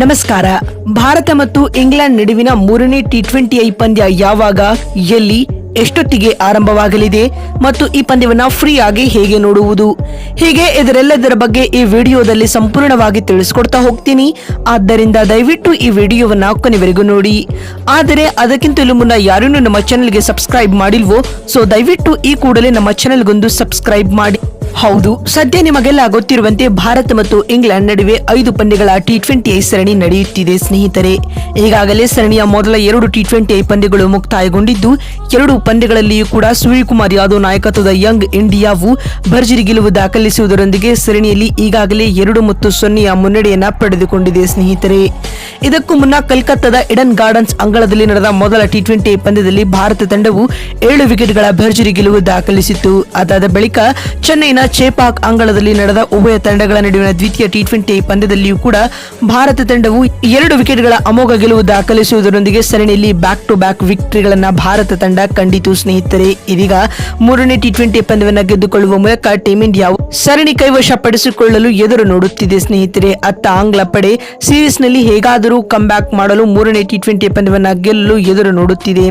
ನಮಸ್ಕಾರ. ಭಾರತ ಮತ್ತು ಇಂಗ್ಲೆಂಡ್ ನಡುವಿನ ಮೂರನೇ ಟಿ ಟ್ವೆಂಟಿ ಐ ಪಂದ್ಯ ಯಾವಾಗ, ಎಲ್ಲಿ, ಎಷ್ಟೊತ್ತಿಗೆ ಆರಂಭವಾಗಲಿದೆ ಮತ್ತು ಈ ಪಂದ್ಯವನ್ನ ಫ್ರೀ ಆಗಿ ಹೇಗೆ ನೋಡುವುದು? ಹೀಗೆ ಇದರೆಲ್ಲದರ ಬಗ್ಗೆ ಈ ವಿಡಿಯೋದಲ್ಲಿ ಸಂಪೂರ್ಣವಾಗಿ ತಿಳಿಸ್ಕೊಡ್ತಾ ಹೋಗ್ತೀನಿ. ಆದ್ದರಿಂದ ದಯವಿಟ್ಟು ಈ ವಿಡಿಯೋವನ್ನ ಕೊನೆವರೆಗೂ ನೋಡಿ. ಆದರೆ ಅದಕ್ಕಿಂತಲೂ ಮುನ್ನ ಯಾರೂ ನಮ್ಮ ಚಾನೆಲ್ಗೆ ಸಬ್ಸ್ಕ್ರೈಬ್ ಮಾಡಿಲ್ವೋ ಸೊ ದಯವಿಟ್ಟು ಈ ಕೂಡಲೇ ನಮ್ಮ ಚಾನೆಲ್ಗೊಂದು ಸಬ್ಸ್ಕ್ರೈಬ್ ಮಾಡಿ. ಹೌದು, ಸದ್ಯ ನಿಮಗೆಲ್ಲ ಗೊತ್ತಿರುವಂತೆ ಭಾರತ ಮತ್ತು ಇಂಗ್ಲೆಂಡ್ ನಡುವೆ ಐದು ಪಂದ್ಯಗಳ ಟಿ ಟ್ವೆಂಟಿ ಐ ಸರಣಿ ನಡೆಯುತ್ತಿದೆ ಸ್ನೇಹಿತರೆ. ಈಗಾಗಲೇ ಸರಣಿಯ ಮೊದಲ ಎರಡು ಟಿ ಟ್ವೆಂಟಿ ಐ ಪಂದ್ಯಗಳು ಮುಕ್ತಾಯಗೊಂಡಿದ್ದು, ಎರಡು ಪಂದ್ಯಗಳಲ್ಲಿಯೂ ಕೂಡ ಸೂರ್ಯಕುಮಾರ್ ಯಾದವ್ ನಾಯಕತ್ವದ ಯಂಗ್ ಇಂಡಿಯಾವು ಭರ್ಜರಿ ಗೆಲುವು ದಾಖಲಿಸುವುದರೊಂದಿಗೆ ಸರಣಿಯಲ್ಲಿ ಈಗಾಗಲೇ ಎರಡು ಮತ್ತು ಸೊನ್ನೆಯ ಮುನ್ನಡೆಯನ್ನ ಪಡೆದುಕೊಂಡಿದೆ ಸ್ನೇಹಿತರೆ. ಇದಕ್ಕೂ ಮುನ್ನ ಕಲ್ಕತ್ತಾದ ಇಡನ್ ಗಾರ್ಡನ್ಸ್ ಅಂಗಳದಲ್ಲಿ ನಡೆದ ಮೊದಲ ಟಿ ಟ್ವೆಂಟಿ ಪಂದ್ಯದಲ್ಲಿ ಭಾರತ ತಂಡವು ಏಳು ವಿಕೆಟ್ಗಳ ಭರ್ಜರಿ ಗೆಲುವು ದಾಖಲಿಸಿತ್ತು. ಅದಾದ ಬಳಿಕ ಚೆನ್ನೈನ ಚೇಪಾಕ್ ಅಂಗಳದಲ್ಲಿ ನಡೆದ ಉಭಯ ತಂಡಗಳ ನಡುವಿನ ದ್ವಿತೀಯ ಟಿ ಟ್ವೆಂಟಿ ಪಂದ್ಯದಲ್ಲಿಯೂ ಕೂಡ ಭಾರತ ತಂಡವು ಎರಡು ವಿಕೆಟ್ಗಳ ಅಮೋಘ ಗೆಲುವು ದಾಖಲಿಸುವುದರೊಂದಿಗೆ ಸರಣಿಯಲ್ಲಿ ಬ್ಯಾಕ್ ಟು ಬ್ಯಾಕ್ ವಿಕ್ಟರಿಗಳನ್ನು ಭಾರತ ತಂಡ ಕಂಡಿತು ಸ್ನೇಹಿತರೆ. ಇದೀಗ ಮೂರನೇ ಟಿ ಟ್ವೆಂಟಿ ಪಂದ್ಯವನ್ನು ಗೆದ್ದುಕೊಳ್ಳುವ ಮೂಲಕ ಟೀಂ ಇಂಡಿಯಾ ಸರಣಿ ಕೈವಶ ಪಡಿಸಿಕೊಳ್ಳಲು ಎದುರು ನೋಡುತ್ತಿದೆ ಸ್ನೇಹಿತರೆ. ಅತ್ತ ಆಂಗ್ಲ ಪಡೆ ಸೀರೀಸ್ನಲ್ಲಿ ಹೇಗಾದರೂ ಕಮ್ ಬ್ಯಾಕ್ ಮಾಡಲು ಮೂರನೇ ಟಿ ಟ್ವೆಂಟಿ ಪಂದ್ಯವನ್ನು ಗೆಲ್ಲಲು ಎದುರು ನೋಡುತ್ತಿದೆ.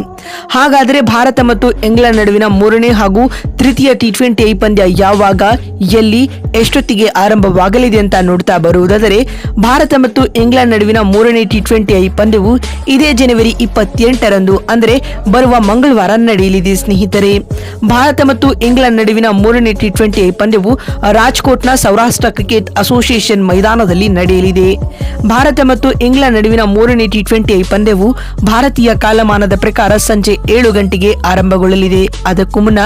ಹಾಗಾದರೆ ಭಾರತ ಮತ್ತು ಇಂಗ್ಲೆಂಡ್ ನಡುವಿನ ಮೂರನೇ ಹಾಗೂ ತೃತೀಯ ಟಿ ಟ್ವೆಂಟಿ ಪಂದ್ಯ ಯಾವಾಗ ಎಲ್ಲಿ ಎಷ್ಟೊತ್ತಿಗೆ ಆರಂಭವಾಗಲಿದೆ ಅಂತ ನೋಡ್ತಾ ಬರುವುದಾದರೆ, ಭಾರತ ಮತ್ತು ಇಂಗ್ಲೆಂಡ್ ನಡುವಿನ ಮೂರನೇ ಟಿ ಟ್ವೆಂಟಿ ಐ ಪಂದ್ಯವು ಇದೇ ಜನವರಿ ಇಪ್ಪತ್ತೆಂಟರಂದು, ಅಂದರೆ ಬರುವ ಮಂಗಳವಾರ ನಡೆಯಲಿದೆ ಸ್ನೇಹಿತರೆ. ಭಾರತ ಮತ್ತು ಇಂಗ್ಲೆಂಡ್ ನಡುವಿನ ಮೂರನೇ ಟಿ ಟ್ವೆಂಟಿ ಐ ಪಂದ್ಯವು ರಾಜ್ಕೋಟ್ನ ಸೌರಾಷ್ಟ್ರ ಕ್ರಿಕೆಟ್ ಅಸೋಸಿಯೇಷನ್ ಮೈದಾನದಲ್ಲಿ ನಡೆಯಲಿದೆ. ಭಾರತ ಮತ್ತು ಇಂಗ್ಲೆಂಡ್ ನಡುವಿನ ಮೂರನೇ ಟಿ ಟ್ವೆಂಟಿ ಐ ಪಂದ್ಯವು ಭಾರತೀಯ ಕಾಲಮಾನದ ಪ್ರಕಾರ ಸಂಜೆ ಏಳು ಗಂಟೆಗೆ ಆರಂಭಗೊಳ್ಳಲಿದೆ. ಅದಕ್ಕೂ ಮುನ್ನ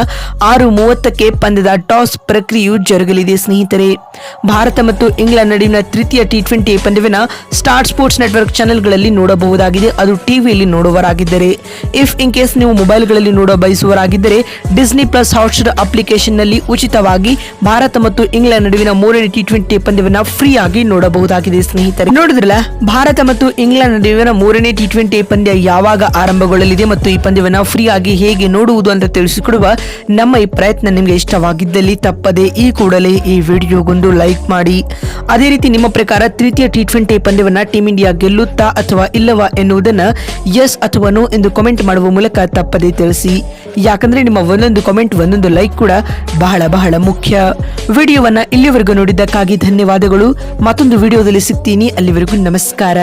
ಆರು ಮೂವತ್ತಕ್ಕೆ ಪಂದ್ಯದ ಟಾಸ್ ಪ್ರಕ್ರಿಯೆಯು ಜರುಗಲಿದೆ, ಸ್ನೇಹಿತರೆ. ಭಾರತ ಮತ್ತು ಇಂಗ್ಲೆಂಡ್ ನಡುವಿನ ತೃತೀಯ ಟಿ ಟ್ವೆಂಟಿ ಪಂದ್ಯವನ್ನ ಸ್ಟಾರ್ ಸ್ಪೋರ್ಟ್ಸ್ ನೆಟ್ವರ್ಕ್ ಚಾನೆಲ್ಗಳಲ್ಲಿ ನೋಡಬಹುದಾಗಿದೆ. ಅದು ಟಿವಿಯಲ್ಲಿ ನೋಡುವರಾಗಿದ್ದರೆ ಇಫ್ ಇನ್ ಕೇಸ್ ನೀವು ಮೊಬೈಲ್ಗಳಲ್ಲಿ ನೋಡ ಬಯಸುವರಾಗಿದ್ದರೆ ಡಿಸ್ನಿ ಪ್ಲಸ್ ಹಾಟ್ಸ್ಟಾರ್ ಅಪ್ಲಿಕೇಶನ್ನಲ್ಲಿ ಉಚಿತವಾಗಿ ಭಾರತ ಮತ್ತು ಇಂಗ್ಲೆಂಡ್ ನಡುವಿನ ಮೂರನೇ ಟಿ ಟ್ವೆಂಟಿ ಪಂದ್ಯವನ್ನ ಫ್ರೀ ಆಗಿ ನೋಡಬಹುದಾಗಿದೆ, ಸ್ನೇಹಿತರೆ. ನೋಡಿದ್ರಲ್ಲ, ಭಾರತ ಮತ್ತು ಇಂಗ್ಲೆಂಡ್ ನಡುವಿನ ಮೂರನೇ ಟಿ ಟ್ವೆಂಟಿ ಪಂದ್ಯ ಯಾವಾಗ ಆರಂಭಗೊಳ್ಳಲಿದೆ ಮತ್ತು ಈ ಪಂದ್ಯವನ್ನ ಫ್ರೀ ಆಗಿ ಹೇಗೆ ನೋಡುವುದು ಅಂತ ತಿಳಿಸಿಕೊಡುವ ನಮ್ಮ ಈ ಪ್ರಯತ್ನ ನಿಮಗೆ ಇಷ್ಟವಾಗಿದ್ದಲ್ಲಿ ತಪ್ಪದೆ ಈ ಕೂಡಲೇ ಈ ವಿಡಿಯೋಗೊಂದು ಲೈಕ್ ಮಾಡಿ. ಅದೇ ರೀತಿ ನಿಮ್ಮ ಪ್ರಕಾರ ತೃತೀಯ ಟಿ ಟ್ವೆಂಟಿ ಪಂದ್ಯವನ್ನ ಟೀಮ್ ಇಂಡಿಯಾ ಗೆಲ್ಲುತ್ತಾ ಅಥವಾ ಇಲ್ಲವಾ ಎನ್ನುವುದನ್ನು ಎಸ್ ಅಥವಾ ನೋ ಎಂದು ಕಾಮೆಂಟ್ ಮಾಡುವ ಮೂಲಕ ತಪ್ಪದೆ ತಿಳಿಸಿ. ಯಾಕಂದ್ರೆ ನಿಮ್ಮ ಒಂದೊಂದು ಕಾಮೆಂಟ್ ಒಂದೊಂದು ಲೈಕ್ ಕೂಡ ಬಹಳ ಬಹಳ ಮುಖ್ಯ. ವಿಡಿಯೋವನ್ನ ಇಲ್ಲಿವರೆಗೂ ನೋಡಿದ್ದಕ್ಕಾಗಿ ಧನ್ಯವಾದಗಳು. ಮತ್ತೊಂದು ವಿಡಿಯೋದಲ್ಲಿ ಸಿಗ್ತೀನಿ. ಅಲ್ಲಿವರೆಗೂ ನಮಸ್ಕಾರ.